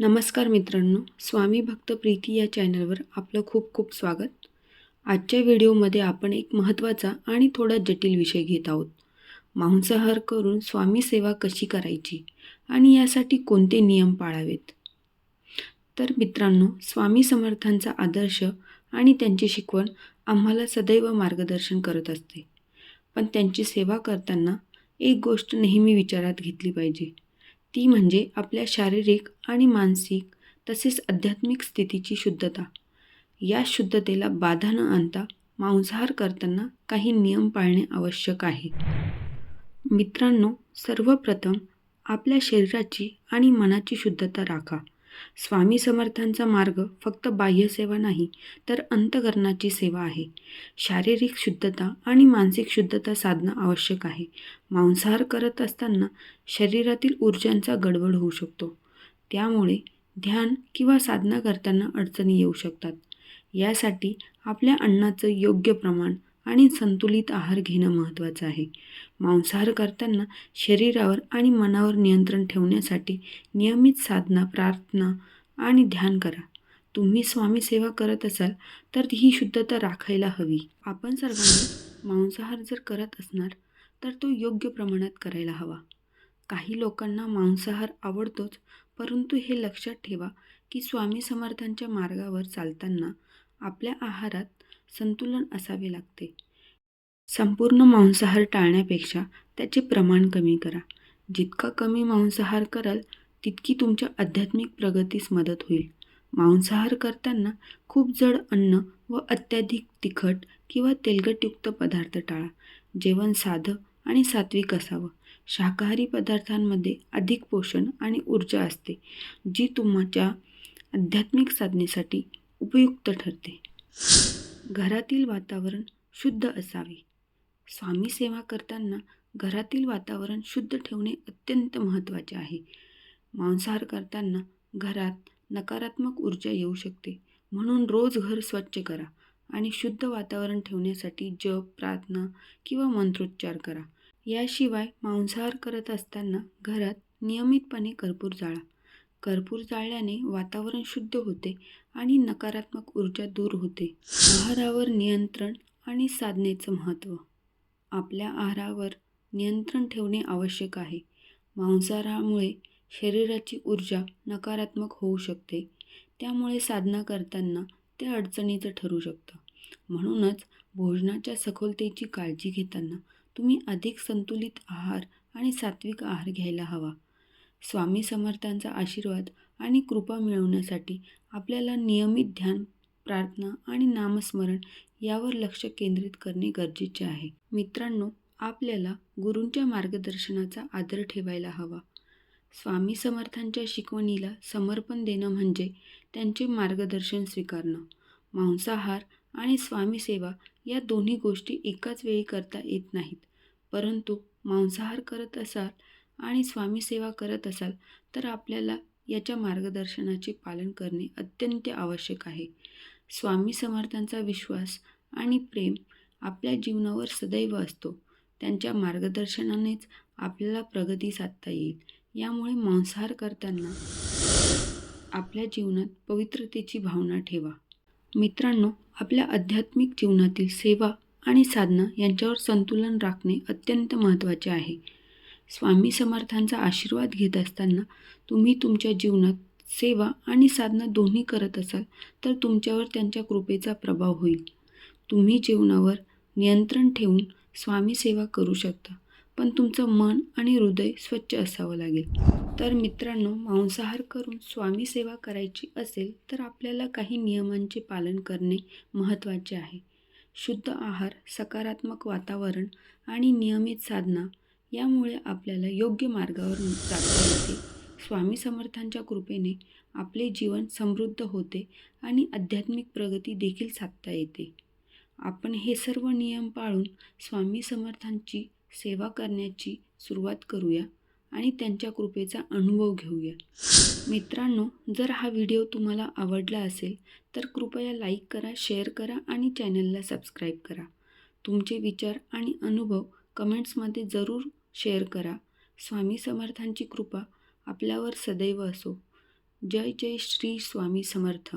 नमस्कार मित्रांनो स्वामी भक्त प्रीती या चॅनलवर आपलं खूप खूप स्वागत. आजच्या व्हिडिओमध्ये आपण एक महत्त्वाचा आणि थोडा जटिल विषय घेत आहोत. मांसाहार करून स्वामी सेवा कशी करायची आणि यासाठी कोणते नियम पाळावेत? तर मित्रांनो स्वामी समर्थांचा आदर्श आणि त्यांची शिकवण आम्हाला सदैव मार्गदर्शन करत असते. पण त्यांची सेवा करताना एक गोष्ट नेहमी विचारात घेतली पाहिजे. ती म्हणजे आपल्या शारीरिक आणि मानसिक तसेच आध्यात्मिक स्थितीची शुद्धता. या शुद्धतेला बाधा न आणता मांसाहार करताना काही नियम पाळणे आवश्यक आहे मित्रांनो सर्वप्रथम आपल्या शरीराची आणि मनाची शुद्धता राखा. स्वामी समर्थांचा मार्ग फक्त बाह्यसेवा नाही तर अंतकरणाची सेवा आहे. शारीरिक शुद्धता आणि मानसिक शुद्धता साधणं आवश्यक आहे. मांसाहार करत असताना शरीरातील ऊर्जांचा गडबड होऊ शकतो. त्यामुळे ध्यान किंवा साधना करताना अडचणी येऊ शकतात. यासाठी आपल्या अन्नाचं योग्य प्रमाण आणि संतुलित आहार घेणं महत्त्वाचं आहे. मांसाहार करताना शरीरावर आणि मनावर नियंत्रण ठेवण्यासाठी नियमित साधना प्रार्थना आणि ध्यान करा. तुम्ही स्वामी सेवा करत असाल तर ही शुद्धता राखायला हवी. आपण सर्वांनी मांसाहार जर करत असणार तर तो योग्य प्रमाणात करायला हवा. काही लोकांना मांसाहार आवडतोच परंतु हे लक्षात ठेवा की स्वामी समर्थांच्या मार्गावर चालताना आपल्या आहारात संतुलन असावे लागते. संपूर्ण मांसाहार टाळण्यापेक्षा त्याचे प्रमाण कमी करा. जितका कमी मांसाहार कराल तितकी तुमच्या आध्यात्मिक प्रगतीस मदत होईल. मांसाहार करताना खूप जड अन्न व अत्याधिक तिखट किंवा तेलकटयुक्त पदार्थ टाळा. जेवण साधं आणि सात्विक असावं. शाकाहारी पदार्थांमध्ये अधिक पोषण आणि ऊर्जा असते जी तुमच्या आध्यात्मिक साधनेसाठी उपयुक्त ठरते. घरातील वातावरण शुद्ध असावे. स्वामी सेवा करताना घरातील वातावरण शुद्ध ठेवणे अत्यंत महत्त्वाचे आहे. मांसाहार करताना घरात नकारात्मक ऊर्जा येऊ शकते. म्हणून रोज घर स्वच्छ करा आणि शुद्ध वातावरण ठेवण्यासाठी जप प्रार्थना किंवा मंत्रोच्चार करा. याशिवाय मांसाहार करत असताना घरात नियमितपणे कर्पूर जाळा. कर्पूर जाळल्याने वातावरण शुद्ध होते आणि नकारात्मक ऊर्जा दूर होते. आहारावर नियंत्रण आणि साधनेचं महत्त्व. आपल्या आहारावर नियंत्रण ठेवणे आवश्यक आहे. मांसाहारामुळे शरीराची ऊर्जा नकारात्मक होऊ शकते. त्यामुळे साधना करताना ते अडचणीचं ठरू शकतं. म्हणूनच भोजनाच्या सखोलतेची काळजी घेताना तुम्ही अधिक संतुलित आहार आणि सात्विक आहार घ्यायला हवा. स्वामी समर्थांचा आशीर्वाद आणि कृपा मिळवण्यासाठी आपल्याला नियमित ध्यान प्रार्थना आणि नामस्मरण यावर लक्ष केंद्रित करणे गरजेचे आहे. मित्रांनो आपल्याला गुरूंच्या मार्गदर्शनाचा आदर ठेवायला हवा. स्वामी समर्थांच्या शिकवणीला समर्पण देणं म्हणजे त्यांचे मार्गदर्शन स्वीकारणं. मांसाहार आणि स्वामीसेवा या दोन्ही गोष्टी एकाच वेळी करता येत नाहीत. परंतु मांसाहार करत असाल आणि स्वामी सेवा करत असाल तर आपल्याला याच्या मार्गदर्शनाचे पालन करणे अत्यंत आवश्यक आहे. स्वामी समर्थांचा विश्वास आणि प्रेम आपल्या जीवनावर सदैव असतो. त्यांच्या मार्गदर्शनानेच आपल्याला प्रगती साधता येईल. यामुळे मांसाहार करताना आपल्या जीवनात पवित्रतेची भावना ठेवा. मित्रांनो आपल्या आध्यात्मिक जीवनातील सेवा आणि साधना यांच्यावर संतुलन राखणे अत्यंत महत्त्वाचे आहे. स्वामी समर्थांचा आशीर्वाद घेत असताना तुम्ही तुमच्या जीवनात सेवा आणि साधना दोन्ही करत असाल तर तुमच्यावर त्यांच्या कृपेचा प्रभाव होईल. तुम्ही जीवनावर नियंत्रण ठेवून स्वामी सेवा करू शकता पण तुमचं मन आणि हृदय स्वच्छ असावं लागेल. तर मित्रांनो मांसाहार करून स्वामी सेवा करायची असेल तर आपल्याला काही नियमांचे पालन करणे महत्त्वाचे आहे. शुद्ध आहार सकारात्मक वातावरण आणि नियमित साधना यामुळे आपल्याला योग्य मार्गावर जाता येते. स्वामी समर्थांच्या कृपेने आपले जीवन समृद्ध होते आणि आध्यात्मिक प्रगती देखील साधता येते. आपण हे सर्व नियम पाळून स्वामी समर्थांची सेवा करण्याची सुरुवात करूया आणि त्यांच्या कृपेचा अनुभव घेऊया. मित्रांनो जर हा व्हिडिओ तुम्हाला आवडला असेल तर कृपया लाईक करा शेअर करा आणि चॅनलला सबस्क्राईब करा. तुमचे विचार आणि अनुभव कमेंट्समध्ये जरूर शेअर करा. स्वामी समर्थांची कृपा आपल्यावर सदैव असो. जय जय श्री स्वामी समर्थ.